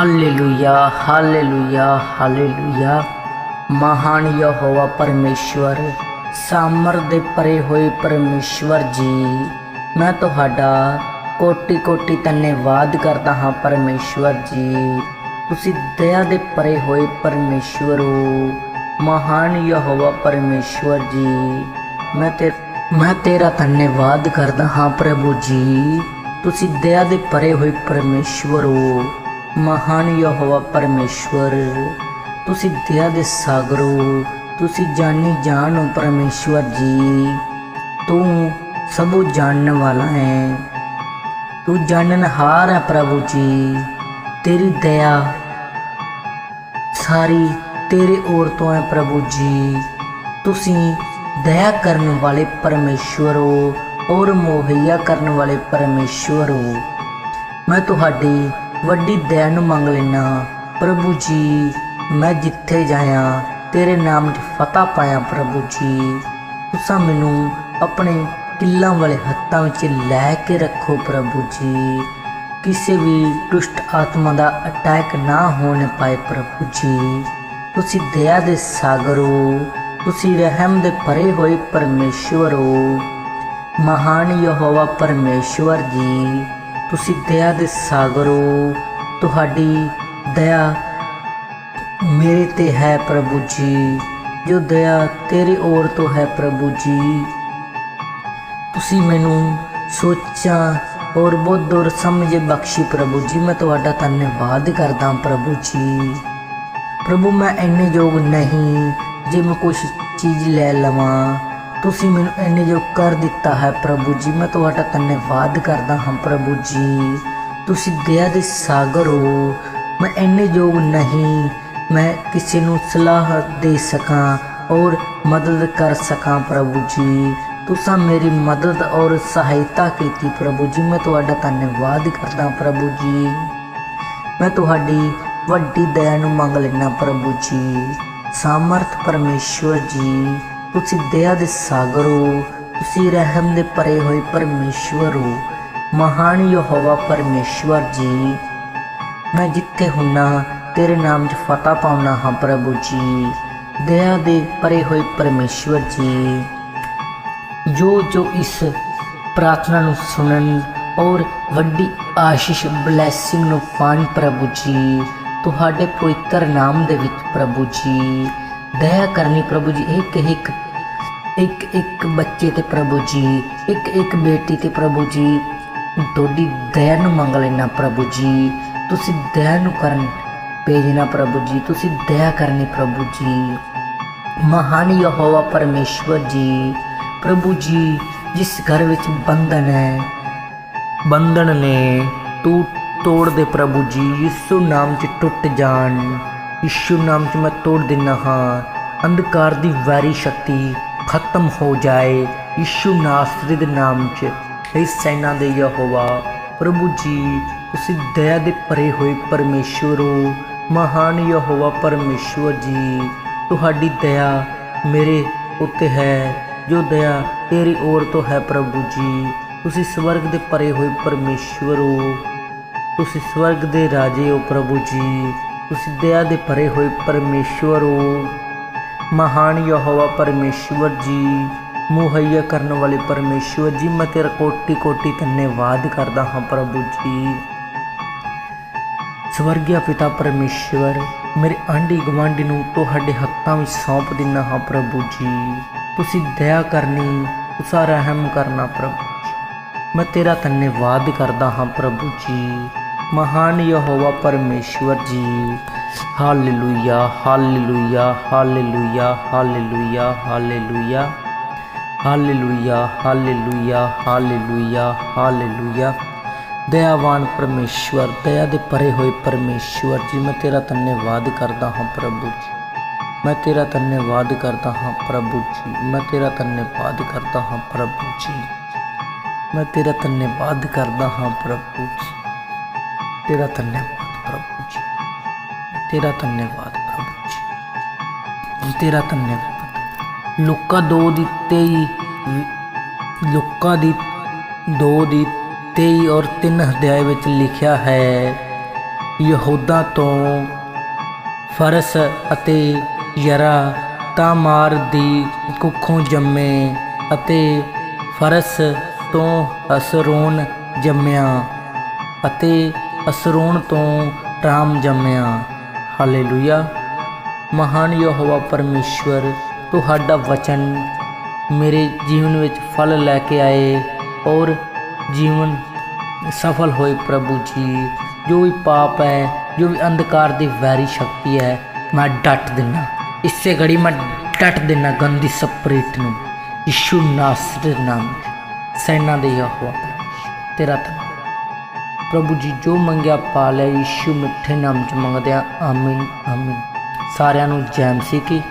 Hallelujah hallelujah hallelujah ਮਹਾਨ Jehovah ਪਰਮੇਸ਼ਵਰ, ਸਾਮਰ ਦੇ ਪਰੇ ਹੋਏ ਪਰਮੇਸ਼ਵਰ ਜੀ, ਮੈਂ ਤੁਹਾਡਾ ਕੋਟੀ ਕੋਟੀ ਧੰਨਵਾਦ ਕਰਦਾ ਹਾਂ ਪਰਮੇਸ਼ਵਰ ਜੀ। ਤੁਸੀਂ ਦਇਆ ਦੇ ਪਰੇ ਹੋਏ ਪਰਮੇਸ਼ਵਰ ਹੋ, ਮਹਾਨ ਯਹੋਵਾ ਪਰਮੇਸ਼ਵਰ ਜੀ। ਮੈਂ ਤੇ, ਮੈਂ ਤੇਰਾ ਧੰਨਵਾਦ ਕਰਦਾ ਹਾਂ ਪ੍ਰਭੂ ਜੀ। ਤੁਸੀਂ ਦਇਆ ਦੇ ਪਰੇ ਹੋਏ ਪਰਮੇਸ਼ਵਰ ਹੋ। ਮਹਾਨ ਯਹੋਵਾ ਪਰਮੇਸ਼ਵਰ, ਤੁਸੀਂ ਦਇਆ ਦੇ ਸਾਗਰ ਹੋ, ਤੁਸੀਂ ਜਾਣੀ ਜਾਣੋ ਹੋ ਪਰਮੇਸ਼ਵਰ ਜੀ। ਤੂੰ ਸਭੂ ਜਾਣਨ ਵਾਲਾ ਹੈ, ਤੂੰ ਜਾਣਨਹਾਰ ਹੈ ਪ੍ਰਭੂ ਜੀ। ਤੇਰੀ ਦਇਆ ਸਾਰੀ ਤੇਰੇ ਔਰ ਤੋਂ ਹੈ ਪ੍ਰਭੂ ਜੀ। ਤੁਸੀਂ ਦਇਆ ਕਰਨ ਵਾਲੇ ਪਰਮੇਸ਼ਵਰ ਹੋ ਔਰ ਮੁਹੱਈਆ ਕਰਨ ਵਾਲੇ ਪਰਮੇਸ਼ਵਰ ਹੋ। ਮੈਂ ਤੁਹਾਡੀ ਵੱਡੀ ਦਇਆ ਨੂੰ ਮੰਗ ਲੈਣਾ ਪ੍ਰਭੂ ਜੀ, ਮੈਂ ਜਿੱਥੇ ਜਾਇਆ, ਤੇਰੇ ਨਾਮ 'ਚ ਫਤਹ ਪਾਇਆ ਪ੍ਰਭੂ ਜੀ। ਤੁਸੀਂ ਮੈਨੂੰ ਆਪਣੇ ਕਿੱਲਾਂ ਵਾਲੇ ਹੱਥਾਂ ਵਿੱਚ ਲੈ ਕੇ ਰੱਖੋ ਪ੍ਰਭੂ ਜੀ। ਕਿਸੇ ਵੀ ਦੁਸ਼ਟ ਆਤਮਾ ਦਾ ਅਟੈਕ ਨਾ ਹੋਣ ਪਾਏ ਪ੍ਰਭੂ ਜੀ। ਤੁਸੀਂ ਦਇਆ ਦੇ ਸਾਗਰ ਹੋ ਤੁਸੀਂ ਰਹਿਮ ਦੇ ਭਰੇ ਹੋਏ ਪਰਮੇਸ਼ਵਰ। ਹੋ ਮਹਾਨ ਯਹੋਵਾ ਪਰਮੇਸ਼ਵਰ ਜੀ। ਤੁਸੀਂ ਦਇਆ ਦੇ ਸਾਗਰ ਹੋ, ਤੁਹਾਡੀ ਦਇਆ ਮੇਰੇ ਤੇ ਹੈ ਪ੍ਰਭੂ ਜੀ। ਜੋ ਦਇਆ ਤੇਰੀ ਔਰ ਤੋਂ ਹੈ ਪ੍ਰਭੂ ਜੀ। ਤੁਸੀਂ ਮੈਨੂੰ ਸੋਚਾਂ ਔਰ ਬੁੱਧ ਔਰ ਸਮਝ ਬਖਸ਼ੀ ਪ੍ਰਭੂ ਜੀ, ਮੈਂ ਤੁਹਾਡਾ ਧੰਨਵਾਦ ਕਰਦਾ ਪ੍ਰਭੂ ਜੀ। ਪ੍ਰਭੂ, ਮੈਂ ਇੰਨੇ ਯੋਗ ਨਹੀਂ ਜੇ ਮੈਂ ਕੁਝ ਚੀਜ਼ ਲੈ ਲਵਾਂ। ਤੁਸੀਂ ਮੈਨੂੰ ਇੰਨੇ ਯੋਗ ਕਰ ਦਿੱਤਾ ਹੈ ਪ੍ਰਭੂ ਜੀ, ਮੈਂ ਤੁਹਾਡਾ ਧੰਨਵਾਦ ਕਰਦਾ ਹਾਂ ਪ੍ਰਭੂ ਜੀ। ਤੁਸੀਂ ਦਇਆ ਦੇ ਸਾਗਰ ਹੋ, ਮੈਂ ਇੰਨੇ ਯੋਗ ਨਹੀਂ, ਮੈਂ ਕਿਸੇ ਨੂੰ ਸਲਾਹ ਦੇ ਸਕਾਂ ਔਰ ਮਦਦ ਕਰ ਸਕਾਂ ਪ੍ਰਭੂ ਜੀ। ਤੁਸੀਂ ਮੇਰੀ ਮਦਦ ਔਰ ਸਹਾਇਤਾ ਕੀਤੀ ਪ੍ਰਭੂ ਜੀ, ਮੈਂ ਤੁਹਾਡਾ ਧੰਨਵਾਦ ਕਰਦਾ ਪ੍ਰਭੂ ਜੀ। ਮੈਂ ਤੁਹਾਡੀ ਵੱਡੀ ਦਇਆ ਨੂੰ ਮੰਗ ਲੈਣਾ ਪ੍ਰਭੂ ਜੀ। ਸਾਮਰਥ ਪਰਮੇਸ਼ਵਰ ਜੀ ਤੁਸੀਂ ਦਇਆ ਦੇ ਸਾਗਰ ਹੋ, ਤੁਸੀਂ ਰਹਿਮ ਦੇ ਭਰੇ ਹੋਏ ਪਰਮੇਸ਼ਵਰ ਹੋ। ਮਹਾਨ ਯਹੋਵਾ ਪਰਮੇਸ਼ਵਰ ਜੀ, ਮੈਂ ਜਿੱਥੇ ਹੁੰਨਾ, ਤੇਰੇ ਨਾਮ 'ਚ ਫਤਹ ਪਾਉਣਾ ਹਾਂ ਪ੍ਰਭੂ ਜੀ। ਦਇਆ ਦੇ ਭਰੇ ਹੋਏ ਪਰਮੇਸ਼ਵਰ ਜੀ, ਜੋ ਜੋ ਇਸ ਪ੍ਰਾਰਥਨਾ ਨੂੰ ਸੁਣਨ ਔਰ ਵੱਡੀ ਆਸ਼ੀਸ਼, ਬਲੇਸਿੰਗ ਨੂੰ ਪਾਣ ਪ੍ਰਭੂ ਜੀ, ਤੁਹਾਡੇ ਪਵਿੱਤਰ ਨਾਮ ਦੇ ਵਿੱਚ ਪ੍ਰਭੂ ਜੀ। ਦਇਆ ਕਰਨੀ ਪ੍ਰਭੂ ਜੀ, ਇੱਕ ਇੱਕ ਇੱਕ ਇੱਕ ਬੱਚੇ ਤੇ ਪ੍ਰਭੂ ਜੀ, ਇੱਕ ਇੱਕ ਬੇਟੀ ਤੇ ਪ੍ਰਭੂ ਜੀ। ਤੁਹਾਡੀ ਦਇਆ ਨੂੰ ਮੰਗ ਲੈਣਾ ਪ੍ਰਭੂ ਜੀ। ਤੁਸੀਂ ਦਇਆ ਨੂੰ ਕਰਨ ਭੇਜਣਾ ਪ੍ਰਭੂ ਜੀ, ਤੁਸੀਂ ਦਇਆ ਕਰਨੀ ਪ੍ਰਭੂ ਜੀ। ਮਹਾਨ ਯਹੋਵਾ ਪਰਮੇਸ਼ਵਰ ਜੀ, ਪ੍ਰਭੂ ਜੀ, ਜਿਸ ਘਰ ਵਿੱਚ ਬੰਧਨ ਹੈ, ਬੰਧਨ ਨੇ ਤੂੰ ਤੋੜ ਦੇ ਪ੍ਰਭੂ ਜੀ ਯਿਸੂ ਨਾਮ 'ਚ ਟੁੱਟ ਜਾਣ। ਯਿਸੂ ਨਾਮ 'ਚ ਮੈਂ ਤੋੜ ਦਿੰਦਾ ਹਾਂ। ਅੰਧਕਾਰ ਦੀ ਵੈਰੀ ਸ਼ਕਤੀ ਖਤਮ ਹੋ ਜਾਏ। ਯਿਸੂ ਨਾਸਰੀ ਦੇ ਨਾਮ 'ਚ, ਹੈ ਸੈਨਾ ਦੇ ਯਹੋਵਾ, ਪ੍ਰਭੂ ਜੀ, ਤੁਸੀਂ ਦਇਆ ਦੇ ਭਰੇ ਹੋਏ ਪਰਮੇਸ਼ਵਰ ਹੋ ਮਹਾਨ ਯਹੋਵਾ ਪਰਮੇਸ਼ਵਰ ਜੀ, ਤੁਹਾਡੀ ਦਇਆ ਮੇਰੇ ਉੱਤੇ ਹੈ, ਜੋ ਦਇਆ ਤੇਰੀ ਔਰ ਤੋਂ ਹੈ ਪ੍ਰਭੂ ਜੀ। ਤੁਸੀਂ ਸਵਰਗ ਦੇ ਭਰੇ ਹੋਏ ਪਰਮੇਸ਼ਵਰ ਹੋ ਤੁਸੀਂ ਸਵਰਗ ਦੇ ਰਾਜੇ ਹੋ ਪ੍ਰਭੂ ਜੀ। ਤੁਸੀਂ ਦਇਆ ਦੇ ਭਰੇ ਹੋਏ ਪਰਮੇਸ਼ਵਰ ਹੋ। ਮਹਾਨ ਯਹੋਵਾ ਪਰਮੇਸ਼ਵਰ ਜੀ, ਮੁਹੱਈਆ ਕਰਨ ਵਾਲੇ ਪਰਮੇਸ਼ਵਰ ਜੀ, ਮੈਂ ਤੇਰਾ ਕੋਟੀ ਕੋਟੀ ਧੰਨਵਾਦ ਕਰਦਾ ਹਾਂ ਪ੍ਰਭੂ ਜੀ। ਸਵਰਗਿਆ ਪਿਤਾ ਪਰਮੇਸ਼ਵਰ, ਮੇਰੇ ਆਂਢੀ ਗਵਾਂਢੀ ਨੂੰ ਤੁਹਾਡੇ ਹੱਥਾਂ ਵਿੱਚ ਸੌਂਪ ਦਿੰਦਾ ਹਾਂ ਪ੍ਰਭੂ ਜੀ। ਤੁਸੀਂ ਦਇਆ ਕਰਨੀ ਤੁਸਾਂ ਰਹਿਮ ਕਰਨਾ ਪ੍ਰਭੂ ਜੀ। ਮੈਂ ਤੇਰਾ ਧੰਨਵਾਦ ਕਰਦਾ ਹਾਂ ਪ੍ਰਭੂ ਜੀ। ਮਹਾਨ ਯਹੋਵਾ ਪਰਮੇਸ਼ਵਰ ji hallelujah hallelujah hallelujah hallelujah hallelujah hallelujah hallelujah hallelujah hallelujah ਦਇਆਵਾਨ ਪਰਮੇਸ਼ਵਰ, ਦਇਆ ਦੇ ਪਰੇ ਹੋਏ ਪਰਮੇਸ਼ਵਰ ਜੀ, ਮੈਂ ਤੇਰਾ ਧੰਨਵਾਦ ਕਰਦਾ ਹਾਂ ਪ੍ਰਭੂ ਜੀ। ਮੈਂ ਤੇਰਾ ਧੰਨਵਾਦ ਕਰਦਾ ਹਾਂ ਪ੍ਰਭੂ ਜੀ। ਮੈਂ ਤੇਰਾ ਧੰਨਵਾਦ ਕਰਦਾ ਹਾਂ ਪ੍ਰਭੂ ਜੀ। ਮੈਂ ਤੇਰਾ ਧੰਨਵਾਦ ਕਰਦਾ ਹਾਂ ਪ੍ਰਭੂ ਜੀ। ਤੇਰਾ ਧੰਨਵਾਦ ਪ੍ਰਭੂ ਜੀ। ਤੇਰਾ ਧੰਨਵਾਦ ਪ੍ਰਭੂ ਜੀ। ਤੇਰਾ ਧੰਨਵਾਦ ਲੁਕਾ 2 ਦੀ 23 ਲੁਕਾ ਦੀ 2 ਦੀ 23 ਔਰ 3 ਅਧਿਆਇ ਵਿੱਚ ਲਿਖਿਆ ਹੈ, ਯਹੂਦਾ ਤੋਂ ਫਰਸ ਅਤੇ ਯਰਾ ਤਾਮਾਰ ਦੀ ਕੁੱਖੋਂ ਜੰਮੇ ਅਤੇ ਫਰਸ ਤੋਂ ਅਸਰੋਨ ਜੰਮਿਆ ਅਤੇ ਅਸਰੋਨ ਤੋਂ ਰਾਮ ਜੰਮਿਆ। ਹਾਲੇਲੂਇਆ ਮਹਾਨ ਯਹੋਵਾ ਪਰਮੇਸ਼ਵਰ ਤੁਹਾਡਾ ਵਚਨ ਮੇਰੇ ਜੀਵਨ ਵਿੱਚ ਫਲ ਲੈ ਕੇ ਆਏ ਔਰ ਜੀਵਨ ਸਫਲ ਹੋਏ ਪ੍ਰਭੂ ਜੀ। ਜੋ ਵੀ ਪਾਪ ਹੈ ਜੋ ਵੀ ਅੰਧਕਾਰ ਦੀ ਵੈਰੀ ਸ਼ਕਤੀ ਹੈ ਮੈਂ ਡਟ ਦਿਨਾ। ਇਸੇ ਘੜੀ ਮੈਂ ਡਟ ਦਿਨਾ ਗੰਦੀ ਸਪਰਿਟ ਨੂੰ। ਯਿਸੂ ਨਾਸਰ ਨਾਮ। ਸੈਨਾ ਦੇ ਯਹੋਵਾ ਪਰਮੇਸ਼ਵਰ, ਤੇਰਾ ਧੰਨਵਾਦ। ਪ੍ਰਭੂ ਜੀ, ਜੋ ਮੰਗਿਆ ਪਾ ਲਿਆ ਯਿਸੂ ਮਿੱਠੇ ਨਾਮ ਚ ਮੰਗਦੇ ਆ, ਆਮੀਨ ਆਮੀਨ। ਸਾਰਿਆਂ ਨੂੰ ਜੈ ਮਸੀਹ ਕੀ